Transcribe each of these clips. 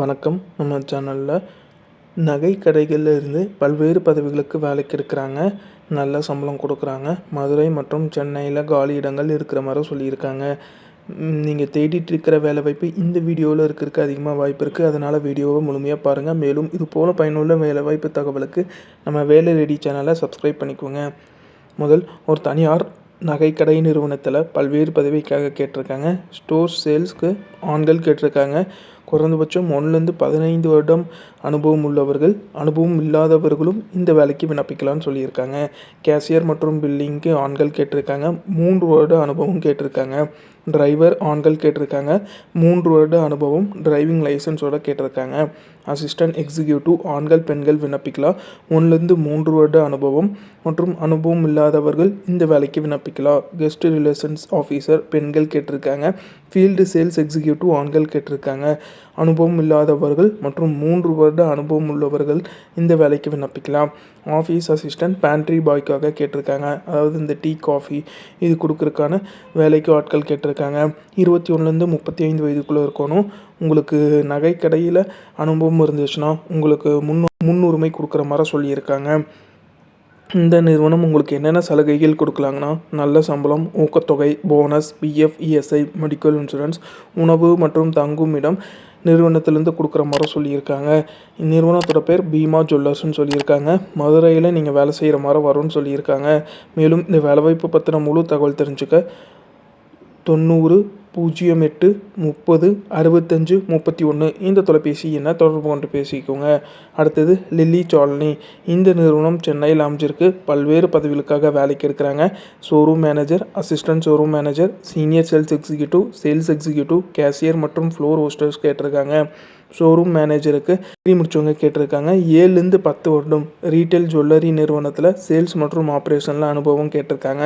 வணக்கம். நம்ம சேனலில் நகை கடைகளில் இருந்து பல்வேறு பதவிகளுக்கு வேலைக்கு எடுக்கிறாங்க. நல்ல சம்பளம் கொடுக்குறாங்க. மதுரை மற்றும் சென்னையில் காலி இடங்கள் இருக்கிற மாதிரி சொல்லியிருக்காங்க. நீங்கள் தேடிட்டு இருக்கிற வேலை வாய்ப்பு இந்த வீடியோவில் இருக்கிறதுக்கு அதிகமாக வாய்ப்பு இருக்குது அதனால் வீடியோவை முழுமையாக பாருங்கள் மேலும் இது போல் பயனுள்ள வேலை வாய்ப்பு தகவலுக்கு நம்ம வேலை ரெடி சேனலை சப்ஸ்கிரைப் பண்ணிக்கோங்க. முதல் ஒரு தனியார் நகைக்கடை நிறுவனத்தில் பல்வேறு பதவிக்காக கேட்டிருக்காங்க. ஸ்டோர் சேல்ஸ்க்கு ஆண்கள் கேட்டிருக்காங்க. குறைந்தபட்சம் ஒன்றுலேருந்து பதினைந்து வருடம் அனுபவம் உள்ளவர்கள் அனுபவம் இல்லாதவர்களும் இந்த வேலைக்கு விண்ணப்பிக்கலாம்னு சொல்லியிருக்காங்க. கேஷியர் மற்றும் பில்லிங்க்கு ஆண்கள் கேட்டிருக்காங்க. மூன்று வருட அனுபவம் கேட்டிருக்காங்க. டிரைவர் ஆண்கள் கேட்டிருக்காங்க. மூன்று வருட அனுபவம் டிரைவிங் லைசன்ஸோட கேட்டிருக்காங்க. அசிஸ்டன்ட் எக்ஸிக்யூட்டிவ் ஆண்கள் பெண்கள் விண்ணப்பிக்கலாம். ஒன்றுலேருந்து மூன்று வருட அனுபவம் மற்றும் அனுபவம் இல்லாதவர்கள் இந்த வேலைக்கு விண்ணப்பிக்கலாம். கெஸ்ட் ரிலேஷன்ஸ் ஆஃபீஸர் பெண்கள் கேட்டிருக்காங்க. ஃபீல்டு சேல்ஸ் எக்ஸிக்யூட்டிவ் ஆண்கள் கேட்டிருக்காங்க. அனுபவம் இல்லாதவர்கள் மற்றும் மூன்று வருட அனுபவம் உள்ளவர்கள் இந்த வேலைக்கு விண்ணப்பிக்கலாம். ஆஃபீஸ் அசிஸ்டன்ட் பேண்ட்ரி பாய்க்காக கேட்டிருக்காங்க. அதாவது இந்த டீ காஃபி இது கொடுக்குறதுக்கான வேலைக்கு ஆட்கள் கேட்டிருக்காங்க. இருபத்தி ஒன்றுலேருந்து முப்பத்தி ஐந்து வயதுக்குள்ளே இருக்கணும். உங்களுக்கு நகைக்கடையில் அனுபவம் இருந்துச்சுன்னா உங்களுக்கு முன்னு முன்னுரிமை கொடுக்குற மாதிரி சொல்லியிருக்காங்க. இந்த நிறுவனம் உங்களுக்கு என்னென்ன சலுகைகள் கொடுக்கலாங்கன்னா நல்ல சம்பளம் ஊக்கத்தொகை bonus PF ESI medical insurance உணவு மற்றும் தங்கும் இடம் நிறுவனத்திலேருந்து கொடுக்குற மாதிரி சொல்லியிருக்காங்க. இந்நிறுவனத்தோட பேர் பீமா ஜுவல்லர்ஸ்னு சொல்லியிருக்காங்க. மதுரையில் நீங்கள் வேலை செய்கிற மாதிரி வரும்னு சொல்லியிருக்காங்க. மேலும் இந்த வேலைவாய்ப்பு பற்றின முழு தகவல் தெரிஞ்சுக்க தொண்ணூறு பூஜ்ஜியம் எட்டு முப்பது அறுபத்தஞ்சு முப்பத்தி ஒன்று இந்த தொலைபேசி எண்ணை தொடர்பு கொண்டு பேசிக்கோங்க. அடுத்தது லில்லி சால்னி இந்த நிறுவனம் சென்னையில் அமைஞ்சிருக்கு. பல்வேறு பதவிகளுக்காக வேலைக்கு எடுக்கிறாங்க. Showroom manager assistant showroom manager senior sales executive sales executive cashier மற்றும் ஃப்ளோர் ஹோஸ்டர்ஸ் கேட்டிருக்காங்க. ஷோரூம் மேனேஜருக்கு டிகிரி முடிச்சவங்க கேட்டிருக்காங்க. ஏழுலேருந்து பத்து வருடம் ரீட்டைல் ஜுவல்லரி நிறுவனத்தில் சேல்ஸ் மற்றும் ஆப்ரேஷனில் அனுபவம் கேட்டிருக்காங்க.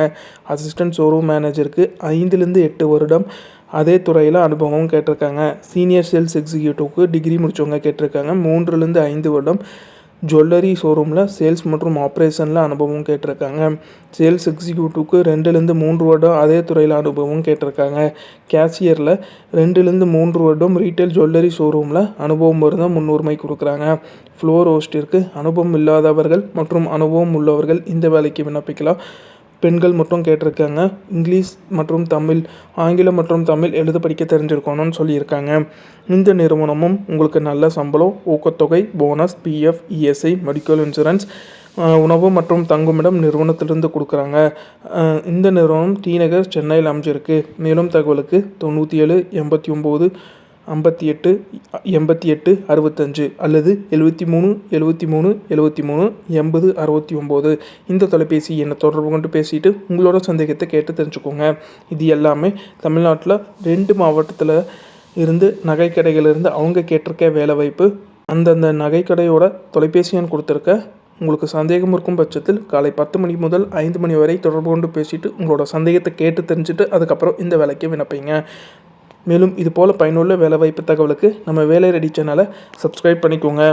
அசிஸ்டன்ட் ஷோரூம் மேனேஜருக்கு ஐந்துலேருந்து எட்டு வருடம் அதே துறையில் அனுபவம் கேட்டிருக்காங்க. சீனியர் சேல்ஸ் எக்ஸிக்யூட்டிவ்க்கு டிகிரி முடித்தவங்க கேட்டிருக்காங்க. மூன்றுலேருந்து ஐந்து வருடம் ஜுவல்லரி ஷோரூமில் சேல்ஸ் மற்றும் ஆப்ரேஷனில் அனுபவம் கேட்டிருக்காங்க. சேல்ஸ் எக்ஸிக்யூட்டிவ்க்கு ரெண்டுலேருந்து மூன்று வருடம் அதே துறையில் அனுபவம் கேட்டிருக்காங்க. கேஷியரில் ரெண்டுலேருந்து மூன்று வருடம் ரீட்டைல் ஜுவல்லரி ஷோரூமில் அனுபவம் இருந்தால் முன்னுரிமை கொடுக்குறாங்க. ஃப்ளோர் ஹோஸ்டிற்கு அனுபவம் இல்லாதவர்கள் மற்றும் அனுபவம் உள்ளவர்கள் இந்த வேலைக்கு விண்ணப்பிக்கலாம். பெண்கள் மட்டும் கேட்டிருக்காங்க. இங்கிலீஷ் மற்றும் தமிழ் ஆங்கிலம் மற்றும் தமிழ் எழுத படிக்க தெரிஞ்சிருக்கணும்னு சொல்லியிருக்காங்க. இந்த நிறுவனமும் உங்களுக்கு நல்ல சம்பளம் ஊக்கத்தொகை bonus PF ESI medical insurance உணவு மற்றும் தங்குமிடம் நிறுவனத்திலிருந்து கொடுக்குறாங்க. இந்த நிறுவனம் டி நகர் சென்னையில் அமைஞ்சிருக்கு. மேலும் தகவலுக்கு தொண்ணூற்றி ஏழு எண்பத்தி ஒம்பது ஐம்பத்தி எட்டு எண்பத்தி எட்டு அறுபத்தஞ்சு அல்லது எழுபத்தி மூணு எழுபத்தி மூணு எழுபத்தி மூணு எண்பது அறுபத்தி ஒம்பது. இந்த தொலைபேசி என்னை தொடர்பு கொண்டு பேசிட்டு உங்களோட சந்தேகத்தை கேட்டு தெரிஞ்சுக்கோங்க. இது எல்லாமே தமிழ்நாட்டில் ரெண்டு மாவட்டத்தில் இருந்து நகைக்கடைகளிலிருந்து அவங்க கேட்டிருக்க வேலை வாய்ப்பு. அந்தந்த நகைக்கடையோட தொலைபேசி எண் கொடுத்துருக்க உங்களுக்கு சந்தேகம் இருக்கும் பட்சத்தில் காலை பத்து மணி முதல் ஐந்து மணி வரை தொடர்பு கொண்டு பேசிட்டு உங்களோட சந்தேகத்தை கேட்டு தெரிஞ்சுட்டு அதுக்கப்புறம் இந்த வேலைக்கு விண்ணப்பிங்க. மேலும் இது போல் பயனுள்ள வேலைவாய்ப்பு தகவலுக்கு நம்ம வேலை ரெடி சேனலை சப்ஸ்கிரைப் பண்ணிக்கோங்க.